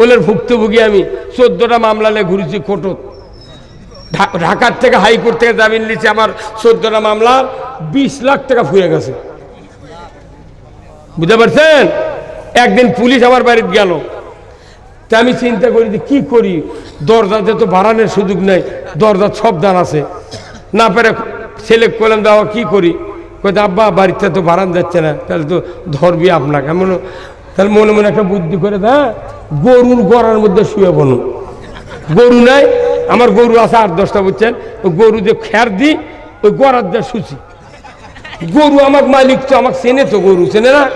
ওলের ভুক্তভোগী আমি। চোদ্দটা নিয়ে ঘুরেছি কোটত ঢাকার থেকে হাইকোর্ট থেকে জামিন নিচ্ছে আমার চোদ্দটা মামলা বিশ লাখ টাকা ফুয়ে গেছে। বুঝতে পারছেন? একদিন পুলিশ আমার বাড়িতে গেল। তা আমি চিন্তা করি যে কী করি? দরজাতে তো বাড়ানোর সুযোগ নেই দরজার সব দান আছে। না পেরে ছেলে করলাম দেওয়া কি করি? কইতে আব্বা বাড়িতে তো বাড়ান যাচ্ছে না তাহলে তো ধরবি আপনাকে। বললাম, তাহলে মনে মনে একটা বুদ্ধি করে দা গরুর গড়ার মধ্যে শুয়ে বলো গরু নাই, আমার গরু আছে আট দশটা, বুঝছেন? গরু যে খ্যার দিই ওই গড়ার দিয়ে শুচি গরু আমার মালিক তো, আমাকে চেনে তো গরু, চেনে না?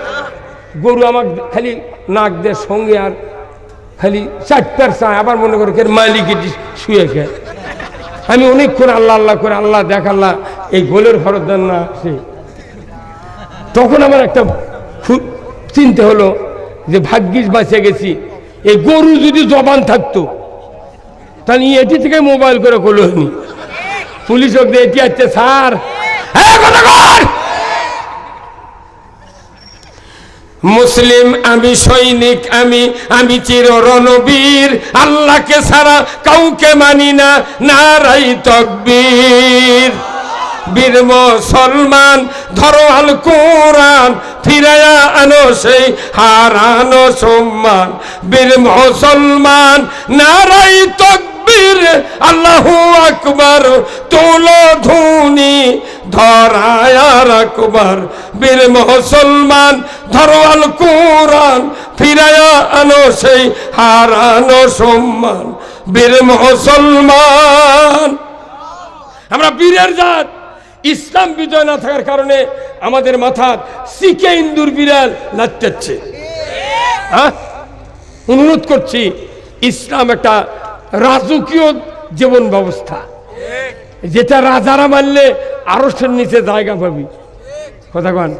গরু আমার খালি নাক দিয়ে সঙ্গে আর খালি চারটার চায়, আবার মনে করে কে মালিক এটি শুয়ে খেয়ে। আমি অনেকক্ষণ আল্লাহ আল্লাহ করে আল্লাহ দেখ, আল্লাহ, এই গোলের ফরত দেন না সে। তখন আমার একটা খু- চিন্তা হলো যে ভাগ্যিস বাঁচে গেছি। এই গরু যদি জবান থাকতো, তাহলে এটি থেকে মোবাইল করে করল পুলিশ দিয়ে এটি আছে, স্যার! মুসলিম, আমি সৈনিক, আমি আমি চির রণবীর। আল্লাহকে ছাড়া কাউকে মানি না, নারাই তকবীর। বীর মুসলমান ধরো আল কোরআন। সেই হারানো সম্মান। বীর মুসলমান নারাই তকবীর, আল্লাহু আকবার, তোলো ধুনি ধরায়ার আকবার বীর মুসলমান, ধরো আল কোরআন আনো সেই হারানো সম্মান। বীর মুসলমান, আমরা বীরের জাত। ইসলাম বিজয় না থাকার কারণে আমাদের মাথা সিকে ইন্দুর বিড়াল লাচ্চাচ্ছে হ্যাঁ? অনুরোধ করছি, ইসলাম একটা রাজকীয় জীবন ব্যবস্থা। যেটা রাজারা মানলে আরও নিচে জায়গা পাবি। কথা কন।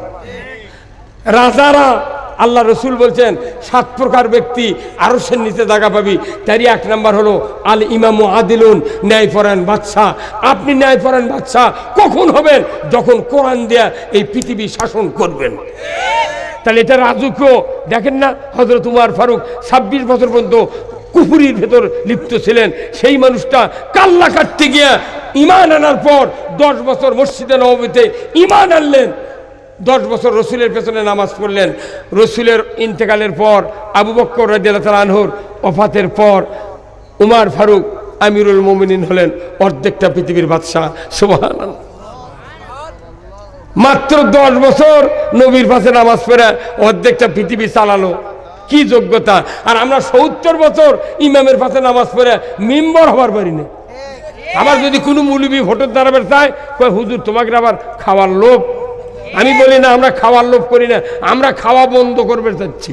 রাজারা আল্লাহ রসুল বলছেন, সাত প্রকার ব্যক্তি আরসের নিচে জায়গা পাবি। তারই এক নাম্বার হলো, আল ইমাম আদিলুন ন্যায় ন্যায়পরায়ণ বাদশাহ। আপনি ন্যায় ন্যায়পরায়ণ বাদশাহ, কখন হবেন? যখন কোরআন দেয়া এই পৃথিবী শাসন করবেন। তাহলে এটা রাজকীয়। দেখেন না হজরত উমার ফারুক ছাব্বিশ বছর পর্যন্ত কুফুরির ভেতর লিপ্ত ছিলেন। সেই মানুষটা কাল্লা কাটতে গিয়া ইমান আনার পর দশ বছর মসজিদে নবমীতে ইমান আনলেন। দশ বছর রসুলের পেছনে নামাজ পড়লেন। রসুলের ইন্তেকালের পর আবু বক্কর রাজিয়াল আনহুর অফাতের পর উমার ফারুক আমিরুল মোমিনিন হলেন অর্ধেকটা পৃথিবীর বাদশাহ। সুবহান মাত্র দশ বছর নবীর পাশে নামাজ পড়ে অর্ধেকটা পৃথিবী চালালো। কি যোগ্যতা? আর আমরা সত্তর বছর ইমামের পাশে নামাজ পড়ে মেম্বার হবার পারি না আবার যদি কোনো মুলবি ভোটের দাঁড়াবে চায় হুজুর, তোমাকে আবার খাওয়ার লোভ আমি বলি না, আমরা খাওয়ার লোভ করি না, আমরা খাওয়া বন্ধ করবে চাচ্ছি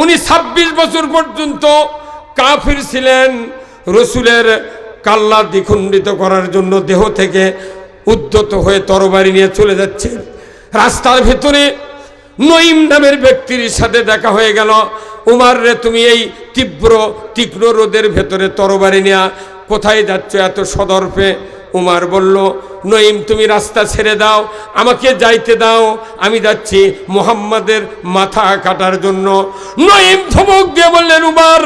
উনি ছাব্বিশ বছর পর্যন্ত কাফির ছিলেন, রসুলের কাল্লা দ্বিখণ্ডিত করার জন্য দেহ থেকে উদ্যত হয়ে তরবারি নিয়ে চলে যাচ্ছেন রাস্তার ভেতরে নঈম নামের ব্যক্তির সাথে দেখা হয়ে গেল, উমার রে, তুমি এই তীব্র, তীক্ষ্ণ রোদের ভেতরে তরবারি নেয়া। কোথায় যাচ্ছ এত সদর্পে? উমার বলল, নঈম, তুমি রাস্তা ছেড়ে দাও, আমাকে যাইতে দাও। আমি যাচ্ছি মোহাম্মদের মাথা কাটার জন্য। নঈম ধমক দিয়ে বললেন, উমার,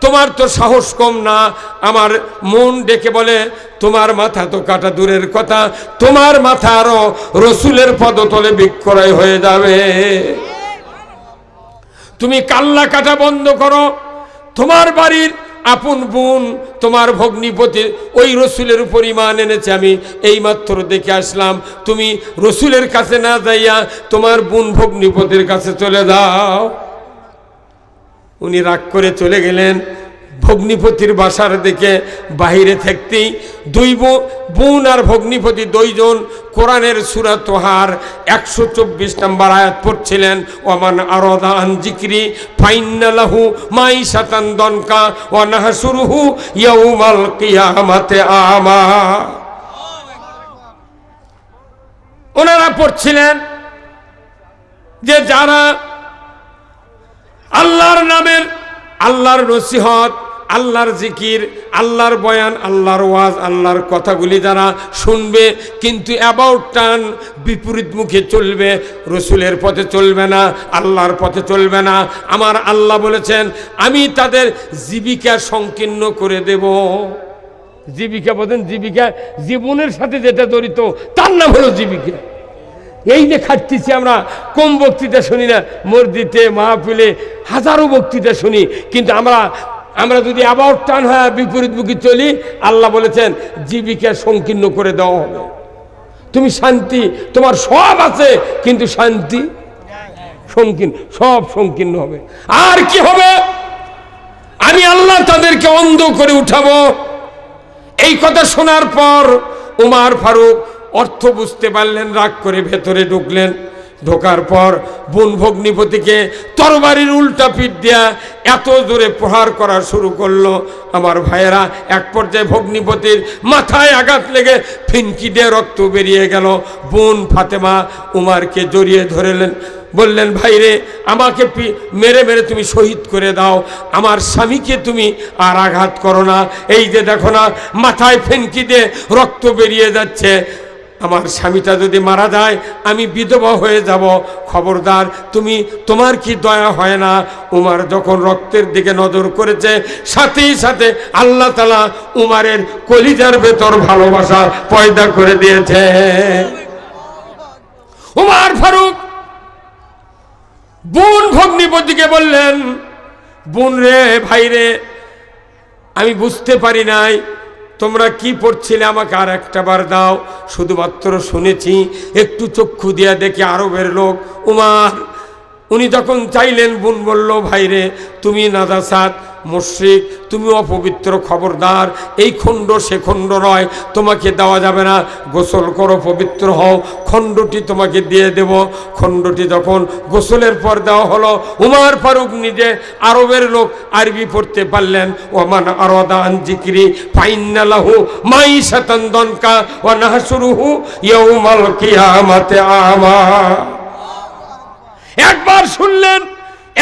তোমার তো সাহস কম না। আমার মন ডেকে বলে, তোমার মাথা তো কাটা দূরের কথা। তোমার মাথা আরও রসুলের পদতলে বিক্রয় হয়ে যাবে। তুমি কাল্লা কাটা বন্ধ করো। তোমার বাড়ির আপন বোন, তোমার ভগ্নিপতির ওই রসুলের উপর ইমান এনেছে আমি। এইমাত্র দেখে আসলাম, তুমি রসুলের কাছে না যাইয়া তোমার বোন ভগ্নিপতির কাছে চলে যাও। উনি রাগ করে চলে গেলেন। ভগ্নিপতির বাসার দিকে বাহিরে থাকতেই দুই বোন- আর ভগ্নিপতি দুইজন কোরআনের সুরা তোহার একশো চব্বিশ নম্বর আয়াত পড়ছিলেন, ওমান আরদান জিক্রি ফাইনালাহু মাই সাতান দনকা ও নাহাসুরুহু ইয়াউমাল কিয়ামাতে আমা ওনারা পড়ছিলেন যে যারা আল্লাহর নামের আল্লাহর নসিহত আল্লাহর জিকির, আল্লাহর বয়ান, আল্লাহর ওয়াজ, আল্লাহর কথাগুলি যারা শুনবে, কিন্তু অ্যাবাউট টান বিপরীত মুখে চলবে, রসুলের পথে চলবে না, আল্লাহর পথে চলবে না। আমার আল্লাহ বলেছেন, আমি তাদের জীবিকা সংকীর্ণ করে দেব। জীবিকা বলেন জীবিকা, জীবনের সাথে যেটা জড়িত, তার নাম হলো জীবিকা। এই যে খাটতেছি আমরা, কম বক্তৃতা শুনি না, মসজিদে, মাহফিলে হাজারো বক্তৃতা শুনি, কিন্তু আমরা আমরা যদি আবার টান হয় বিপরীত মুখী চলি, আল্লাহ বলেছেন, জীবিকা সংকীর্ণ করে দেওয়া হবে। তুমি শান্তি, তোমার সব আছে, কিন্তু শান্তি সংকীর্ণ, সব সংকীর্ণ হবে। আর কি হবে? আমি আল্লাহ তাদেরকে অন্ধ করে উঠাবো। এই কথা শোনার পর উমার ফারুক অর্থ বুঝতে পারলেন, রাগ করে ভেতরে ঢুকলেন। ঢোকার পর বোন ভগ্নিপতিকে তরবারির উল্টা পিঠ দেয়া এত জোরে প্রহার করা শুরু করল। আমার ভাইয়েরা, এক পর্যায়ে ভগ্নিপতির মাথায় আঘাত লেগে ফিনকি দিয়ে রক্ত বেরিয়ে গেল। বোন ফাতেমা উমারকে জড়িয়ে ধরেলেন। বললেন, ভাইরে, আমাকে মেরে মেরে তুমি শহীদ করে দাও। আমার স্বামীকে তুমি আর আঘাত করো না। এই যে দেখো না, মাথায় ফেনকি দিয়ে রক্ত বেরিয়ে যাচ্ছে। আমার স্বামীটা যদি মারা যায়, আমি বিধবা হয়ে যাব। খবরদার, তুমি, তোমার কি দয়া হয় না? উমার যখন রক্তের দিকে নজর করেছে সাথেই সাথে আল্লাহ তালা উমারের কলিজার ভেতর ভালোবাসা পয়দা করে দিয়েছে। উমার ফারুক বোন ভগ্নিপতিকে বললেন, বোন রে, ভাই রে, আমি বুঝতে পারি নাই তোমরা কি পড়ছিলে আমাকে আর একটা বার দাও? শুধুমাত্র শুনেছি, একটু চক্ষু দিয়া দেখি আরবের লোক, উমার। উনি তখন চাইলেন, বোন বলল, ভাইরে, তুমি নাদাসাদ মুশ্রিক, তুমি অপবিত্র খবরদার, এই খণ্ড সে খণ্ড নয়, তোমাকে দেওয়া যাবে না, গোসল করো, পবিত্র হও, খণ্ডটি তোমাকে দিয়ে দেব। খণ্ডটি যখন গোসলের পর দেওয়া হলো, উমার ফারুক নিজে আরবের লোক আরবি পড়তে পারলেন, ওমান আরদান জিক্রি ফাইন্নালাহু মাই শতন্দনকা ও নাহসুরুহু ইয়াউমাল কিয়ামাতে আমা একবার শুনলেন,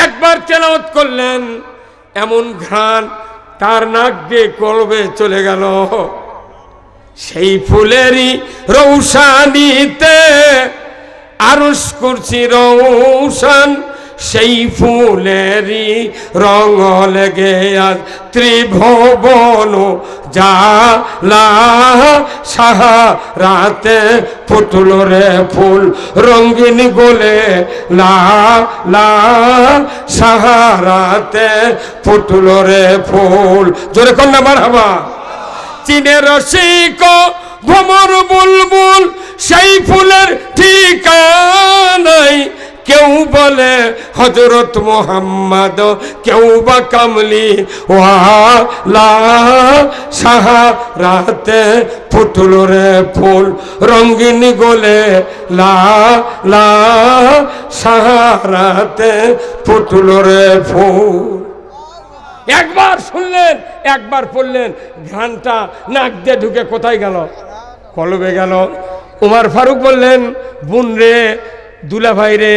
একবার তেলাওয়াত করলেন, এমন ঘ্রাণ তার নাক দিয়ে কলবে চলে গেল। সেই ফুলেরই রৌশানিতে আরস করছি রৌসান সেই ফুলেরই রঙ লেগে আজ ত্রিভুবন জালা সাহারাতে ফুটল রে ফুল, রঙিন গোলে, লা লা সাহারাতে ফুটল রে ফুল। জোরে কন্যা হাবা চীনের রসিক ভ্রমর বুলবুল, সেই ফুলের ঠিকানাই কেউ বলে হজরত মোহাম্মদ, কেউ বা কামলি, ওয়ালা সাহারাতে ফুটল রে ফুল, রঙ্গিন গোলে লা লা সাহারাতে ফুটল রে ফুল। একবার শুনলেন, একবার পড়লেন ঘ্রানটা নাক দিয়ে ঢুকে কোথায় গেল? কলবে গেল। উমার ফারুক বললেন, বোন রে দুলা ভাই রে,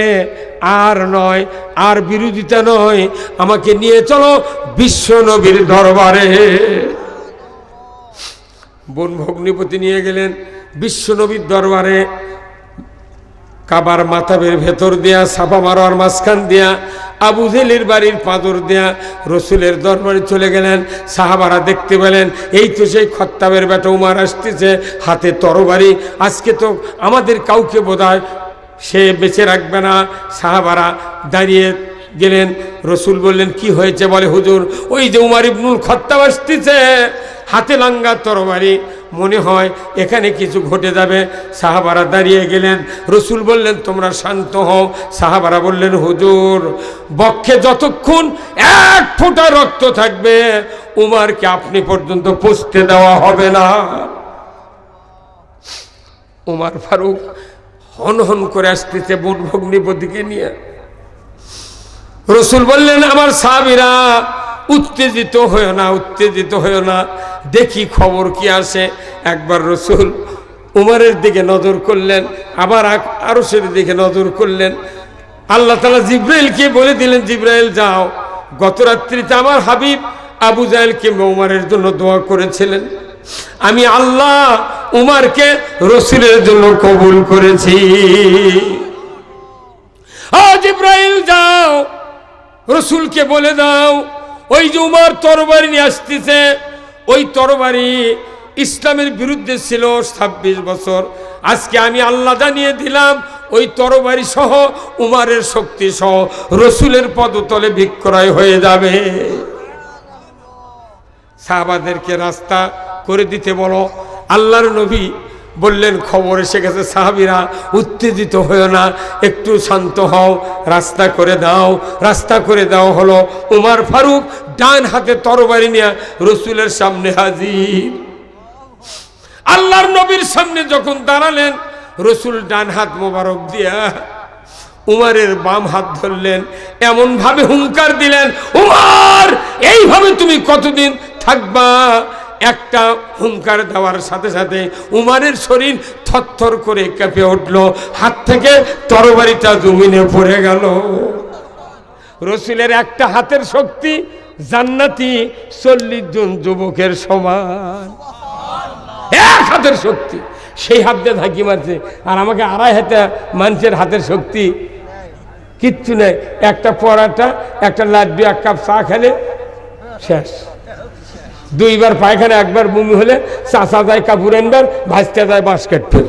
আর নয়, আর বিরোধিতা নয়, আমাকে নিয়ে চলো বিশ্ব নবীর দরবারে। বোন ভগ্নিপতি নিয়ে গেলেন বিশ্ব নবীর দরবারে। কাবার মাথাবের ভেতর দেয়া সাপা মারোয়ার মাঝখান দিয়া, আবু জেলির বাড়ির পাদর দেয়া রসুলের দরবারে চলে গেলেন। সাহাবারা দেখতে পেলেন, এই তো সেই খত্তাবের বেটা উমার আসতেছে, হাতে তরবারি। আজকে তো আমাদের কাউকে বোধহয় সে বেঁচে রাখবে না। সাহাবারা দাঁড়িয়ে গেলেন, রসুল বললেন, কি হয়েছে? বলে, হুজুর, ওই যে উমার ইবনুল খত্তাব আসতেছে। হাতে লাঙ্গা তরবারি, মনে হয় এখানে কিছু ঘটে যাবে। সাহাবারা দাঁড়িয়ে গেলেন, রসুল বললেন, তোমরা শান্ত হও। সাহাবারা বললেন, হুজুর, বক্ষে যতক্ষণ এক ফোঁটা রক্ত থাকবে, উমারকে আপনি পর্যন্ত পুষতে দেওয়া হবে না। উমার ফারুক হন হন করে আসতেছে বোন ভগ্নিপতিকে নিয়ে। রসুল বললেন, আমার সাবিরা উত্তেজিত হয়েও না, উত্তেজিত হয়েও না। দেখি খবর কি আসে একবার রসুল উমারের দিকে নজর করলেন, আবার আরসের দিকে নজর করলেন। আল্লাহ তালা জিব্রাইলকে বলে দিলেন, জিব্রাইল, যাও। গত রাত্রিতে আমার হাবিব আবু জাহেল কিংবা উমারের জন্য দোয়া করেছিলেন। আমি আল্লাহ উমারকে রসুলের জন্য কবুল করেছি। আজ ইব্রাহিম যাও। রসুলকে বলে দাও, ওই যে উমার তরবারি নিয়ে আসতেছে, ওই তরবারি ইসলামের বিরুদ্ধে ছিল ছাব্বিশ বছর। আজকে আমি আল্লাহ জানিয়ে দিলাম, ওই তরবারি সহ, উমারের শক্তি সহ, রসুলের পদতলে বিক্রয় হয়ে যাবে। সাহাবাদেরকে রাস্তা করে দিতে বলো। আল্লাহর নবী বললেন, খবর এসে গেছে, সাহাবিরা উত্তেজিত হয়েও না, একটু শান্ত হও, রাস্তা করে দাও। রাস্তা করে দাও হলো, উমার ফারুক ডান হাতে তরবারি নিয়ে রসুলের সামনে হাজির। আল্লাহর নবীর সামনে যখন দাঁড়ালেন, রসুল ডান হাত মোবারক দিয়া উমারের বাম হাত ধরলেন এমন ভাবে হুঙ্কার দিলেন, উমার, এইভাবে তুমি কতদিন থাকবা? একটা হুঙ্কার দেওয়ার সাথে সাথে উমারের শরীর থরথর করে কেঁপে উঠল। হাত থেকে তরবারিটা জমিনে পড়ে গেল। রসুলের একটা হাতের শক্তি জান্নাতি চল্লিশ জন যুবকের সমান। এক হাতের শক্তি। সেই হাত দিয়ে ধাকি মারছে। আর আমাকে আড়াই হাতে মানুষের হাতের শক্তি। কিচ্ছু নেই। একটা পরাটা, একটা লাড্ডু, এক কাপ চা খেলে শেষ। দুইবার পায়খানা, একবার বমি হলে চাষা যায় কাপড় আনবার ভাজতে যায় বাস্কেট ফেল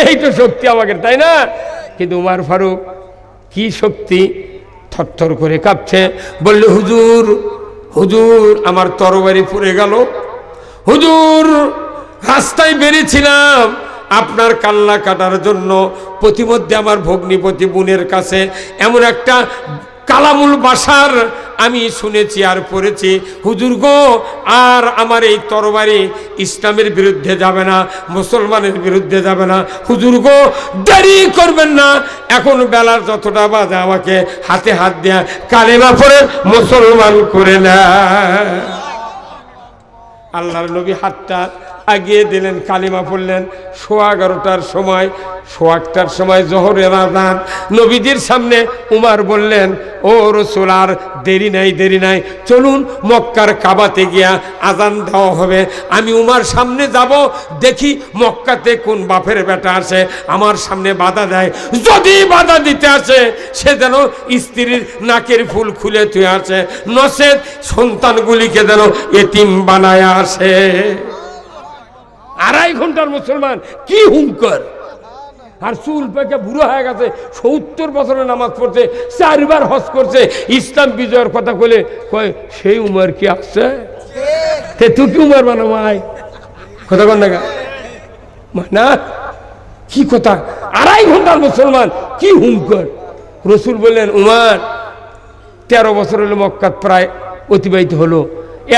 এই তো শক্তি আমাকে তাই না? কিন্তু উমার ফারুক কি শক্তি? থরথর করে কাঁপছে, বললে, হুজুর হুজুর, আমার তরবারি পুড়ে গেল। হুজুর, রাস্তায় বেরিয়েছিলাম। আপনার কাল্লা কাটার জন্য প্রতিমধ্যে আমার ভগ্নিপতি বোনের কাছে এমন একটা কালামুল বাসার আমি শুনেছি আর পড়েছি, হুজুর গো, আর আমার এই তরবারি ইসলামের বিরুদ্ধে যাবে না, মুসলমানের বিরুদ্ধে যাবে না। হুজুর গো, দেরি করবেন না। এখন বেলার যতটা বাজে আমাকে হাতে হাত দেয়া কালেমা পরে মুসলমান করে না আল্লাহর নবী হাতটা আগিয়ে দিলেন, কালিমা পড়লেন। সোয়া এগারোটার সময় সোয়াকটার সময় জহরের আজান। নবীজির সামনে উমার বললেন, ও রসুল, আর দেরি নাই দেরি নাই। চলুন মক্কার কাবাতে গিয়া আজান দেওয়া হবে। আমি উমার সামনে যাব, দেখি মক্কাতে কোন বাপের বেটা আসে আমার সামনে বাধা দেয়। যদি বাধা দিতে আসে, সে যেন স্ত্রীর নাকের ফুল খুলে তুই আসে। নসেদ সন্তানগুলিকে যেন এতিম বানায় আসে। আড়াই ঘণ্টার মুসলমান, কি হুঙ্কর? আর চুল পেকে বুড়ো হয়ে গেছে, সত্তর বছরের নামাজ পড়ছে, চারবার হজ করছে, ইসলাম বিজয়ের কথা বলে কয়, সেই উমার কি আসছে তে তুই কি উমার বানো মাই কথা কন না কি কথা? আড়াই ঘণ্টার মুসলমান, কি হুঙ্কর? রসুল বললেন, উমার, তেরো বছর হলো মক্কাত প্রায় অতিবাহিত হলো।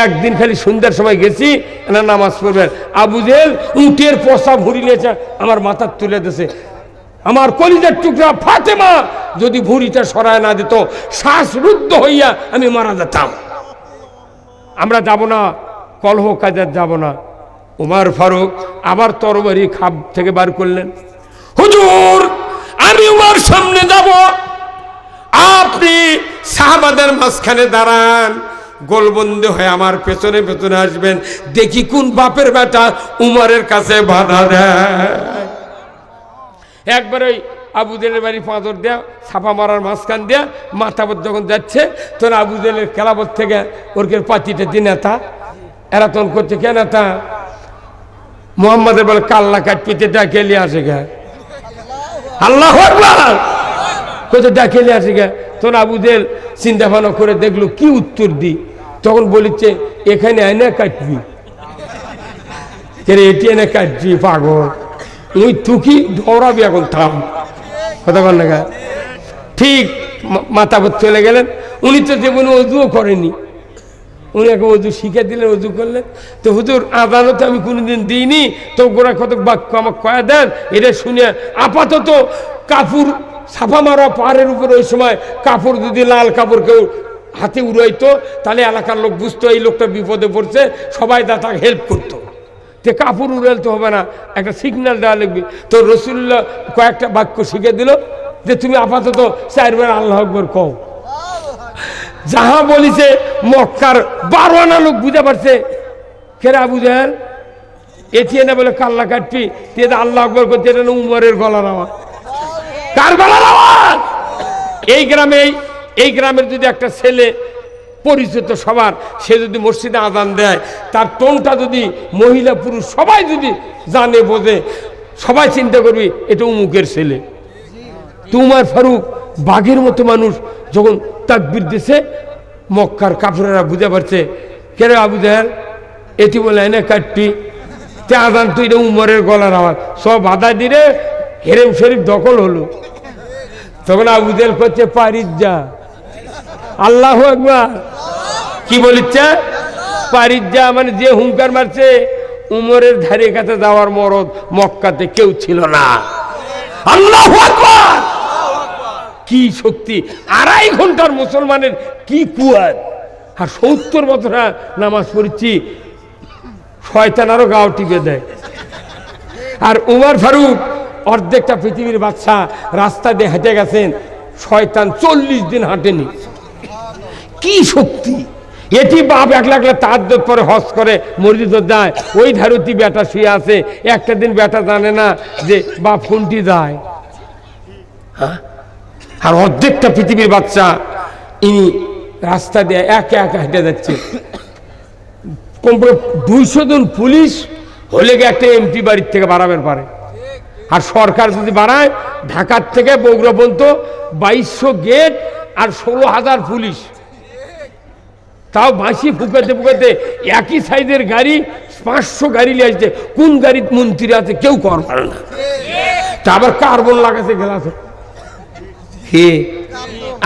একদিন খালি সন্ধ্যার সময় গেছি না নামাজ পড়বেন। আবু জেল উটের পশা ভুড়ি নিয়েছে, আমার মাথার তুলে দিয়েছে আমার কলিজার টুকরা ফাতেমা যদি ভুড়িটা সরায় না দিত, শ্বাসরুদ্ধ হইয়া আমি মারা যেতাম। আমরা যাব না, কলহ কাজার যাব না। উমার ফারুক আবার তরবারি খাপ থেকে বার করলেন। হুজুর, আমি উমার সামনে যাব। আপনি সাহাবাদের মাঝখানে দাঁড়ান। গোলবন্দি হয়ে আমার পেছনে পেছনে আসবেন। দেখি কোন বাপের বেটা উমারের কাছে বাধা দেয়। একবার ওই আবুদেলের বাড়ি পাঁচর দেয়া, ছাপা মারার মাঝখান দেয়া মাথাবত যখন যাচ্ছে, তখন আবুদেলের খেলাবত থেকে ওরকে পাতিতে দি নেতা। এরা তখন করছে, কে নেতা? মোহাম্মদের বলে, কাল্লা কাট পিতে ডাকে নিয়ে আসে গে। আল্লাহ আকবার কোথাও ডাকে আসে গে। তখন আবুদেল চিন্তা ভাবনা করে দেখল, কি উত্তর দি? তখন বলিচ্ছে এখানে আয়না কাটবি। এটি এনে কাটবি, পাগল। তুই তুকি দৌড়াবি এখন, থাম। কথা বল না ঠিক মা- মাথা পর চলে গেলেন। উনি তো জীবনে অজুও করেনি। উনি একে অজু শিখে দিলেন, অজু করলেন। তো হুজুর, আদালত আমি কোনোদিন দিইনি। তো গোড়া কত বাক্য আমাকে কয়া দেন। এটা শুনে আপাতত কাপড় ছাপা মারা পাহাড়ের উপর ওই সময় কাপড় যদি লাল কাপড় কেউ হাতে উড়াইতো, তাহলে এলাকার লোক বুঝতো, এই লোকটা বিপদে পড়ছে, সবাই দা তাকে হেল্প করতো। তে কাপড় উড়ালতে হবে না, একটা সিগন্যাল দেওয়া লাগবে। তো রসুল্লাহ কয়েকটা বাক্য শিখে দিল, যে তুমি আপাতত চারবার আল্লাহ আকবর কও। যাহা বলিছে মক্কার বারো আনা লোক বুঝে পারছে। কেরা বুঝেন এটি না বলে, কাল্লা তুই এটা আল্লাহ আকবর করতে এটা উমরের গলার আওয়াজ। কার গলার আওয়াজ! এই গ্রামে এই গ্রামের যদি একটা ছেলে পরিচিত সবার, সে যদি মসজিদে আদান দেয়, তার টোনটা যদি মহিলা পুরুষ সবাই যদি জানে, বোঝে, সবাই চিন্তা করবি, এটা উমুকের ছেলে। তোমার ফারুক বাঘের মতো মানুষ, যখন তাকবির দিছে, মক্কার কাপড়েরা বুঝে পারছে কেরে আবু জাহেল? এটি বলে এনে কাটপি তে আদান তুই উমরের গলার আওয়াজ। সব বাধা দিলে হেরেম শরীফ দখল হলো। তখন আবু জাহেল করছে পারিস যা। আল্লাহ একবার কি বলিচ্ছে? পারিস যা মানে যে হুঙ্কার মারছে, উমরের ধারে কাছে যাওয়ার মরদ মক্কাতে কেউ ছিল না। আল্লাহ কি শক্তি! আড়াই ঘণ্টার মুসলমানের কি কুয়ার আর সত্তর বছর নামাজ পড়ছি, শয়তান আরও গাও টিপে দেয়। আর উমর ফারুক অর্ধেকটা পৃথিবীর বাচ্চা রাস্তা দিয়ে হেঁটে গেছেন, শয়তান চল্লিশ দিন হাঁটেনি। কি শক্তি? এটি বাপ এক লাখ তার পরে হজ করে মসজিদ যায়, ওই ধারতি বেটা শুয়ে আছে, একটা দিন বেটা জানে না যে বাপ কোনটি যায়। হ্যাঁ? আর অর্ধেকটা পৃথিবীর বাচ্চা ইনি রাস্তা দিয়ে একা একা হেঁটে যাচ্ছে। কমপক্ষে দুইশো জন পুলিশ হলে গিয়ে একটা এমপি বাড়ির থেকে বাড়াবেন পারে। আর সরকার যদি বাড়ায়, ঢাকার থেকে বগুড়া পর্যন্ত বাইশশো গেট আর ষোলো হাজার পুলিশ। তাও বাঁশি ফুকাতে ফুকাতে একই সাইজের গাড়ি, পাঁচশো গাড়ি নিয়ে আসছে। কোন গাড়ির মন্ত্রী আছে কেউ কর পারে না। তা আবার কার্বন লাগাছে গ্লাসে হে।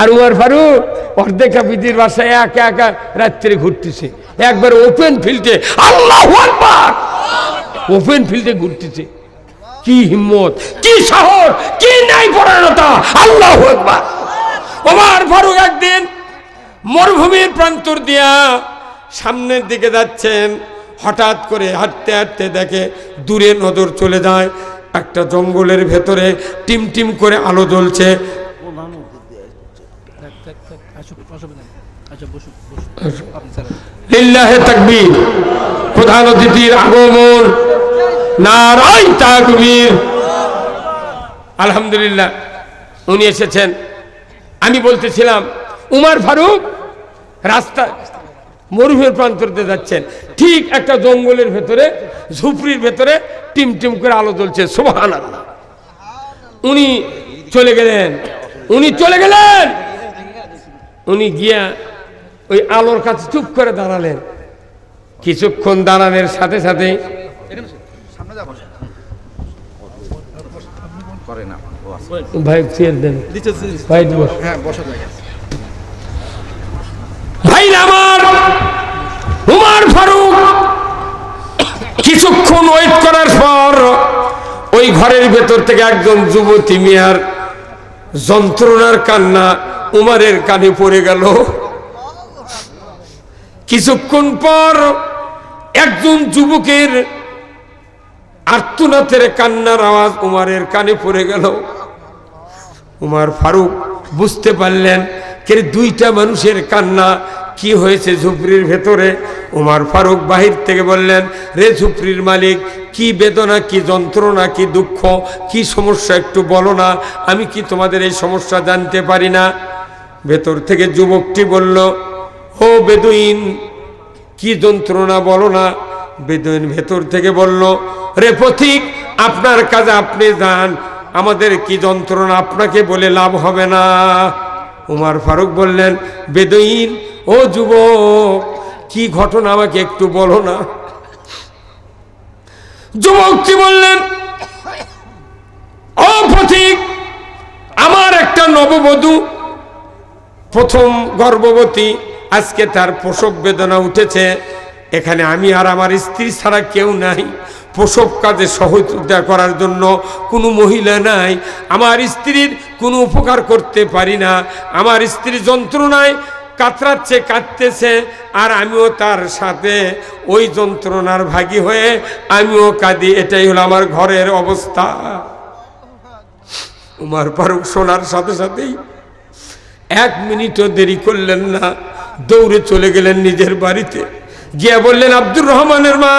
আর উমার ফারুক, অর্ধেকা পৃথিবীর বাসায় একা একা রাত্রে ঘুরতেছে। একবার ওপেন ফিল্ডে, আল্লাহ ওপেন ফিল্ডে ঘুরতেছে। কি হিম্মত কি সাহস কি নাই পরায়ণতা আল্লাহ একবার ওমার ফারুক একদিন মরুভূমির প্রান্তর দিয়া সামনের দিকে যাচ্ছেন। হঠাৎ করে হাঁটতে হাঁটতে দেখে দূরে নজর চলে যায়। একটা জঙ্গলের ভেতরে টিম টিম করে আলো জ্বলছে। প্রধান অতিথির আগমন। নারাই তাকবীর। আলহামদুলিল্লাহ, উনি এসেছেন। আমি বলতেছিলাম, উমার ফারুক রাস্তা, মরুভূমির প্রান্তরতে যাচ্ছেন। ঠিক একটা জঙ্গলের ভেতরে, ঝুপড়ির ভেতরে টিম টিম করে আলো জ্বলছে। সোহান আল্লাহ উনি চলে গেলেন। উনি চলে গেলেন। উনি গিয়া ওই আলোর কাছে চুপ করে দাঁড়ালেন। কিছুক্ষণ দাঁড়ানোর সাথে সাথে করে না। ভাই চেয়ার দেন। ভাই হ্যাঁ বসা ভাই আমার উমার ফারুক! কিছুক্ষণ ওয়েট করার পর ওই ঘরের ভেতর থেকে একজন যুবতী মিয়ার যন্ত্রণার কান্না উমারের কানে পড়ে গেল। কিছুক্ষণ পর একজন যুবকের আর্তনাথের কান্নার আওয়াজ উমারের কানে পড়ে গেল। উমার ফারুক বুঝতে পারলেন কে দুইটা মানুষের কান্না, কি হয়েছে ঝুপড়ির ভেতরে? উমার ফারুক বাহির থেকে বললেন, রে ঝুপড়ির মালিক, কি বেদনা, কি যন্ত্রণা, কি দুঃখ, কি সমস্যা একটু বলো না, আমি কি তোমাদের এই সমস্যা জানতে পারি না? ভেতর থেকে যুবকটি বলল, ও বেদুইন, কি যন্ত্রণা বলো না? বেদুইন ভেতর থেকে বলল রে পথিক, আপনার কাজে আপনি যান। আমাদের কি যন্ত্রণা, আপনাকে বলে লাভ হবে না। উমার ফারুক বললেন, বেদুইন, ও যুবক, কি ঘটনা আমাকে একটু বলো না। যুবক কি বললেন আমার একটা নববধূ, প্রথম গর্ভবতী, আজকে তার প্রসব বেদনা উঠেছে। এখানে আমি আর আমার স্ত্রী ছাড়া কেউ নাই। প্রসব কাজে সহযোগিতা করার জন্য কোনো মহিলা নাই। আমার স্ত্রীর কোনো উপকার করতে পারি না। আমার স্ত্রী যন্ত্রণায় কাতরাচ্ছে, কাঁদতেছে আর আমিও তার সাথে ওই যন্ত্রণার ভাগী হয়ে আমিও কাঁদি। এটাই হলো আমার ঘরের অবস্থা। উমার ফারুক শোনার সাথে সাথেই এক মিনিটও দেরি করলেন না। দৌড়ে চলে গেলেন নিজের বাড়িতে। গিয়ে বললেন, আব্দুর রহমানের মা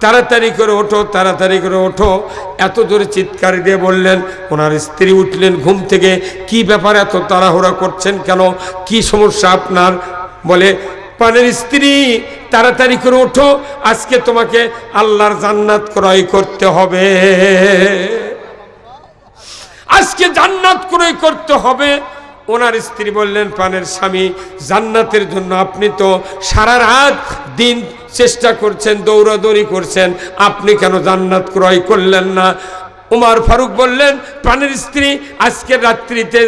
তাড়াতাড়ি করে ওঠো, তাড়াতাড়ি করে ওঠো। এত জোরে চিৎকার দিয়ে বললেন, ওনার স্ত্রী উঠলেন ঘুম থেকে। কি ব্যাপার এত তাড়াহুড়া করছেন কেন? কি সমস্যা আপনার? বলে, পানের স্ত্রী, তাড়াতাড়ি করে ওঠো। আজকে তোমাকে আল্লাহর জান্নাত ক্রয় করতে হবে। আজকে জান্নাত ক্রয় করতে হবে। ওনার স্ত্রী বললেন, পানের স্বামী, জান্নাতের জন্য আপনি তো সারা রাত দিন চেষ্টা করছেন, দৌড়াদৌড়ি করছেন। আপনি কেন জান্নাত ক্রয় করলেন না? উমার ফারুক বললেন, প্রাণের স্ত্রী আজকের রাত্রিতে